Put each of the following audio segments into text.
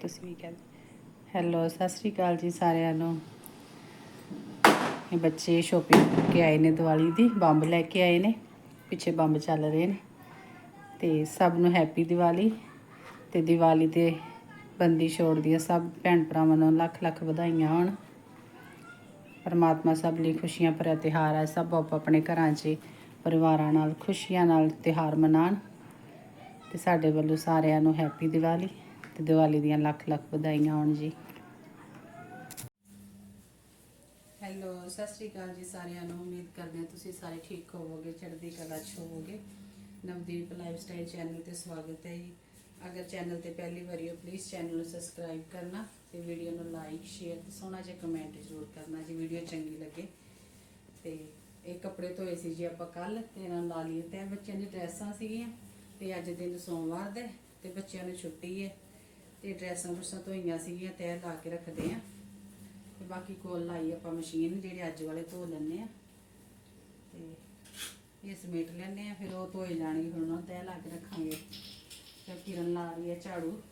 ਤੁਸੀਂ ਵੀ ਕਹਿ ਹੈਲੋ ਸਤਿ ਸ੍ਰੀ ਅਕਾਲ ਜੀ ਸਾਰਿਆਂ ਨੂੰ। ਇਹ ਬੱਚੇ ਸ਼ੋਪਿੰਗ ਕਰਕੇ ਆਏ ਨੇ ਦੀਵਾਲੀ ਦੀ, ਬੰਬ ਲੈ ਕੇ ਆਏ ਨੇ, ਪਿੱਛੇ ਬੰਬ ਚੱਲ ਰਹੇ ਨੇ। ਤੇ ਸਭ ਨੂੰ ਹੈਪੀ ਦੀਵਾਲੀ। ਤੇ ਦੀਵਾਲੀ ਤੇ ਬੰਦੀ ਛੋੜ ਦੀਆਂ ਸਭ ਭੈਣ ਭਰਾਵਾਂ ਨੂੰ ਲੱਖ ਲੱਖ ਵਧਾਈਆਂ ਹੋਣ। ਪਰਮਾਤਮਾ ਸਭ ਲਈ ਖੁਸ਼ੀਆਂ ਭਰਿਆ ਤਿਉਹਾਰ ਹੈ ਸਭ ਆਪੋ ਆਪਣੇ ਘਰਾਂ 'ਚ ਪਰਿਵਾਰਾਂ ਨਾਲ, ਖੁਸ਼ੀਆਂ ਨਾਲ ਤਿਉਹਾਰ ਮਨਾਉਣ। ਤੇ ਸਾਡੇ ਵੱਲੋਂ ਸਾਰਿਆਂ ਨੂੰ ਹੈਪੀ ਦੀਵਾਲੀ। ਤੇ ਦੀਵਾਲੀ ਦੀਆਂ ਲੱਖ ਲੱਖ ਵਧਾਈਆਂ ਹੋਣ ਜੀ। ਹੈਲੋ, ਸਤਿ ਸ਼੍ਰੀ ਅਕਾਲ ਜੀ ਸਾਰਿਆਂ ਨੂੰ। ਉਮੀਦ ਕਰਦੇ ਹਾਂ ਤੁਸੀਂ ਸਾਰੇ ਠੀਕ ਹੋਵੋਗੇ, ਚੜ੍ਹਦੀ ਕਲਾ 'ਚ ਹੋਵੋਗੇ। ਨਵਦੀਪ ਲਾਈਫ ਚੈਨਲ ਤੇ ਸਵਾਗਤ ਹੈ ਜੀ। ਅਗਰ ਚੈਨਲ ਤੇ ਪਹਿਲੀ ਵਾਰੀ ਹੋ ਪਲੀਜ਼ ਚੈਨਲ ਨੂੰ ਸਬਸਕ੍ਰਾਈਬ ਕਰਨਾ ਤੇ ਵੀਡੀਓ ਨੂੰ ਲਾਈਕ ਸ਼ੇਅਰ ਤੇ ਸੋਹਣਾ ਜਿਹਾ ਕਮੈਂਟ ਜ਼ਰੂਰ ਕਰਨਾ ਜੀ ਵੀਡੀਓ ਚੰਗੀ ਲੱਗੇ। ਤੇ ਇਹ ਕੱਪੜੇ ਧੋਏ ਸੀ ਜੀ ਆਪਾਂ ਕੱਲ ਤੇ ਇਹਨਾਂ ਲਾ ਲਈਏ। ਤੇ ਬੱਚਿਆਂ ਦੀ ਡਰੈਸਾਂ ਸੀਗੀਆਂ ਤੇ ਅੱਜ ਦਿਨ ਸੋਮਵਾਰ ਦੇ ਤੇ ਬੱਚਿਆਂ ਨੂੰ ਛੁੱਟੀ ਹੈ। ਤੇ ਡਰੈਸਾਂ ਡਰੈਸਾਂ ਧੋਈਆਂ ਸੀਗੀਆਂ ਤੈਅ ਲਾ ਕੇ ਰੱਖਦੇ ਆ। ਤੇ ਬਾਕੀ ਕੋਲ ਲਾਈ ਆਪਾਂ ਮਸ਼ੀਨ, ਜਿਹੜੇ ਅੱਜ ਵਾਲੇ ਧੋ ਲੈਣੇ ਆ। ਤੇ ਇਹ ਸਮੇਟ ਲੈਣੇ ਆ, ਫਿਰ ਉਹ ਧੋਏ ਜਾਣਗੇ ਹੁਣ ਉਹਨਾਂ ਤੈਅ ਲਾ ਕੇ ਰੱਖਾਂਗੇ। ਤੇ ਕਿਰਨ ਲਾ ਰਹੀ ਹੈ ਝਾੜੂ।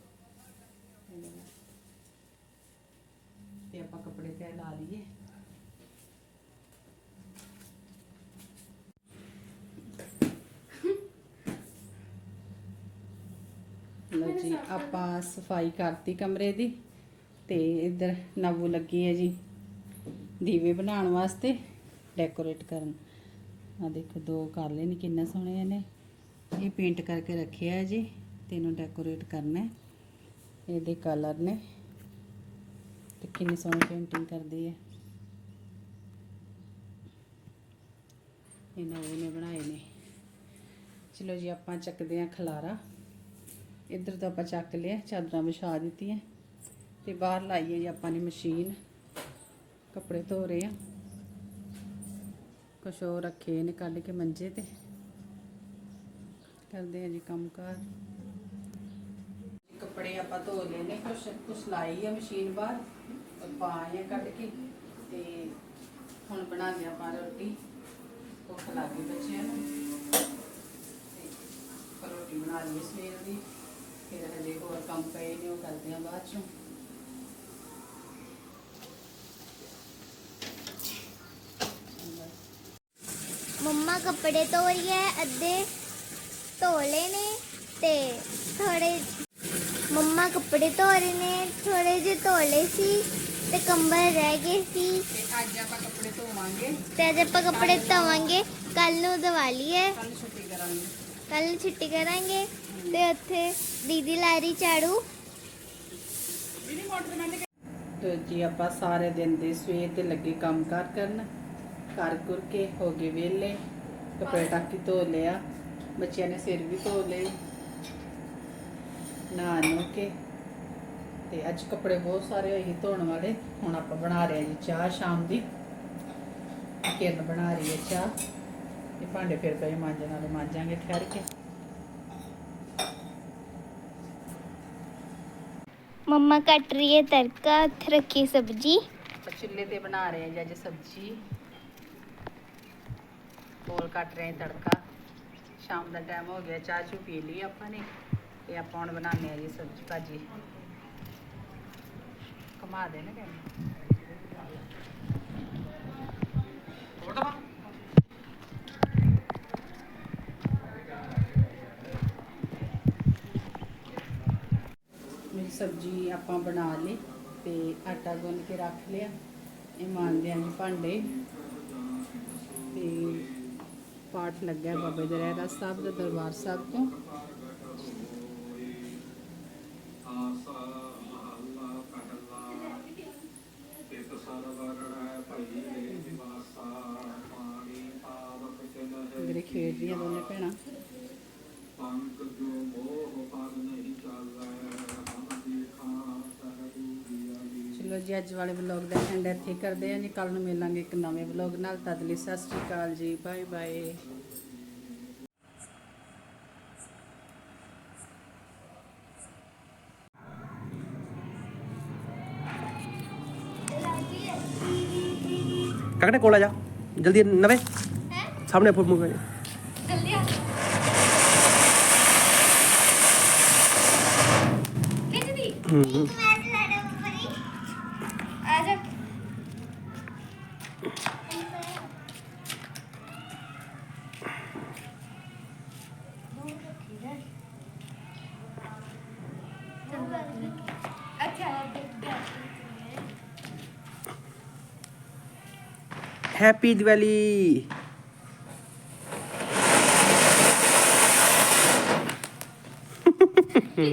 ਤੇ ਆਪਾਂ ਕੱਪੜੇ ਤੈਅ ਲਾ ਲਈਏ। ਲਓ ਜੀ, ਆਪਾਂ ਸਫ਼ਾਈ ਕਰਤੀ ਕਮਰੇ ਦੀ ਤੇ ਇੱਧਰ ਨਵੂ ਲੱਗੀ ਹੈ ਜੀ ਦੀਵੇ ਬਣਾਉਣ ਵਾਸਤੇ ਡੈਕੋਰੇਟ ਕਰਨ। ਆ ਦੇਖੋ, ਦੋ ਕਰ ਲਏ ਨੇ, ਕਿੰਨੇ ਸੋਹਣੇ ਨੇ ਇਹ ਪੇਂਟ ਕਰਕੇ ਰੱਖਿਆ ਹੈ ਜੀ ਤੇ ਇਹਨੂੰ ਡੈਕੋਰੇਟ ਕਰਨਾ ਇਹਦੇ ਕਲਰ ਨੇ। ਤੇ ਕਿੰਨੀ ਸੋਹਣੀ ਪੇਂਟਿੰਗ ਕਰਦੀ ਹੈ। ਇਹਨਾਂ ਨਵੂ ਨੇ ਬਣਾਏ ਨੇ। ਚਲੋ ਜੀ, ਆਪਾਂ ਚੱਕਦੇ ਆਂ ਖਲਾਰਾ। ਇੱਧਰ ਤੋਂ ਆਪਾਂ ਚੱਕ ਲਿਆ, ਚਾਦਰਾਂ ਵਿਛਾ ਦਿੱਤੀਆਂ। ਤੇ ਬਾਹਰ ਲਾਈਏ ਜੀ ਆਪਾਂ ਨੇ ਮਸ਼ੀਨ। ਕੱਪੜੇ ਧੋ ਰਹੇ ਆ। ਕੁਛ ਹੋਰ ਰੱਖੇ ਨੇ ਕੱਢ ਕੇ ਮੰਜੇ ਤੇ। ਕਰਦੇ ਆ ਜੀ ਕੰਮਕਾਰ। ਕੱਪੜੇ ਆਪਾਂ ਧੋ ਲਏ ਨੇ, ਕੁਛ ਕੁਛ ਲਾਈ ਆ ਮਸ਼ੀਨ ਬਾਹਰ। ਪਾਏ ਪਾ ਆ ਕੱਢ ਕੇ। ਤੇ ਹੁਣ ਬਣਾਉਂਦੇ ਲਿਆ ਆਪਾਂ ਰੋਟੀ। ਭੁੱਖ ਲੱਗ ਬੱਚਿਆਂ ਨੂੰ। ਰੋਟੀ ਬਣਾ ਲਈ ਸਵੇਰ ਦੀ। ਫਿਰ ਹਜੇ ਹੋਰ ਕੰਮ ਪਏ ਨੇ ਉਹ ਕਰਦੇ ਆ ਬਾਅਦ ਚੋਂ। ਮੰਮਾ ਕੱਪੜੇ ਧੋ ਰਹੀ ਹੈ ਅੱਧੇ ਧੋ ਲਏ ਨੇ ਤੇ ਥੋੜੇ ਮੰਮਾ ਕੱਪੜੇ ਧੋ ਰਹੇ ਨੇ ਥੋੜੇ ਜਿਹੇ ਧੋ ਲਏ ਸੀ ਤੇ ਕੰਬਲ ਰਹਿ ਗਏ ਸੀ। ਤੇ ਅੱਜ ਆਪਾਂ ਕੱਪੜੇ ਧੋਵਾਂਗੇ। ਤੇ ਅੱਜ ਆਪਾਂ ਕੱਪੜੇ ਧੋਵਾਂਗੇ ਕੱਲ ਨੂੰ ਦੀਵਾਲੀ ਹੈ। ਕੱਲ ਛੁੱਟੀ ਕਰਾਂਗੇ। ਕੱਲ ਛੁੱਟੀ ਕਰਾਂਗੇ ਤੇ ਉੱਥੇ ਦੀਦੀ ਲਾਰੀ ਝਾੜੂ। ਤੇ ਜੀ ਆਪਾਂ ਸਾਰੇ ਦਿਨ ਦੇ ਸਵੇਰ ਦੇ ਲੱਗੇ ਕੰਮ ਕਾਰ ਕਰਨ। ਘਰ ਘੁਰ ਕੇ ਹੋ ਗਏ ਵਿਹਲੇ, ਕੱਪੜੇ ਟਾਕੀ ਧੋ ਲਿਆ, ਬੱਚਿਆਂ ਨੇ ਸਿਰ ਵੀ ਧੋ ਲਏ, ਨਹਾ ਨੋ ਕੇ। ਤੇ ਅੱਜ ਕੱਪੜੇ ਬਹੁਤ ਸਾਰੇ ਹੋਏ ਸੀ ਧੋਣ ਵਾਲੇ, ਹੁਣ ਆਪਾਂ ਬਣਾ ਰਹੇ ਜੀ ਚਾਹ ਸ਼ਾਮ ਦੀ। ਕਿਰਨ ਬਣਾ ਰਹੀ ਹੈ ਚਾਹ। ਇਹ ਭਾਂਡੇ ਫਿਰ ਪਏ ਮਾਂਜਣ ਵਾਲੇ ਮਾਂਜਾਂਗੇ ਠਹਿਰ ਕੇ। ਮੰਮਾ ਕੱਟ ਰਹੀ ਹੈ ਤੜਕਾ ਰੱਖੀ ਸਬਜੀ। ਚੁੱਲ੍ਹੇ ਤੇ ਬਣਾ ਰਹੇ ਹਾਂ ਅੱਜ ਸਬਜ਼ੀ। ਕੋਲ ਕੱਟ ਰਹੇ ਹਾਂ ਤੜਕਾ। ਸ਼ਾਮ ਦਾ ਟਾਈਮ ਹੋ ਗਿਆ ਚਾਹ ਚੂ ਪੀ ਲਈ ਆਪਾਂ ਨੇ। ਤੇ ਆਪਾਂ ਹੁਣ ਬਣਾਉਂਦੇ ਹਾਂ ਜੀ ਸਬਜ਼ੀ ਭਾਜੀ। ਕਮਾ ਦੇ ਨਾ ਕਹਿੰਦੇ ਸਬਜ਼ੀ ਆਪਾਂ ਬਣਾ ਲਈ ਤੇ ਆਟਾ ਗੁੰਨ ਕੇ ਰੱਖ ਲਿਆ। ਇਹ ਮਾਂਜਦੇ ਆਂ ਭਾਂਡੇ। ਤੇ ਪਾਠ ਲੱਗਿਆ ਬਾਬਾ ਜੀ ਰਹਿਰਾ ਸਾਹਿਬ ਦਾ ਦਰਬਾਰ ਸਾਹਿਬ ਤੋਂ। ਮੇਰੇ ਖੇਡ ਦੀਆਂ ਦੋਨੇ ਭੈਣਾਂ। ਪੰਕ ਚਲੋ ਜੀ ਅੱਜ ਵਾਲੇ ਵਲੌਗ ਦਾ ਐਂਡ ਇੱਥੇ ਹੀ ਕਰਦੇ ਆਂ ਜੀ। ਕੱਲ ਨੂੰ ਮਿਲਾਂਗੇ ਇੱਕ ਨਵੇਂ ਵਲੌਗ ਨਾਲ। ਤਦ ਲਈ ਸਤਿ ਸ਼੍ਰੀ ਅਕਾਲ ਜੀ ਬਾਏ ਬਾਏ ਕਾਕੜੇ ਕੋਲ ਆ ਜਾ। ਜਲਦੀ ਨਵੇਂ। ਸਾਹਮਣੇ ਫੁੱਟ ਮੁੰਗਾ ਜਲਦੀ ਆ। ਨਹੀਂ ਦੀਦੀ ਹੂੰ ਇੱਕ ਮੈਂ ਤੇ ਸਾਡੇ ਉੱਪਰ ਹੀ ਆ ਜਾ ਅੱਛਾ ਹੈਪੀ ਦੀਵਾਲੀ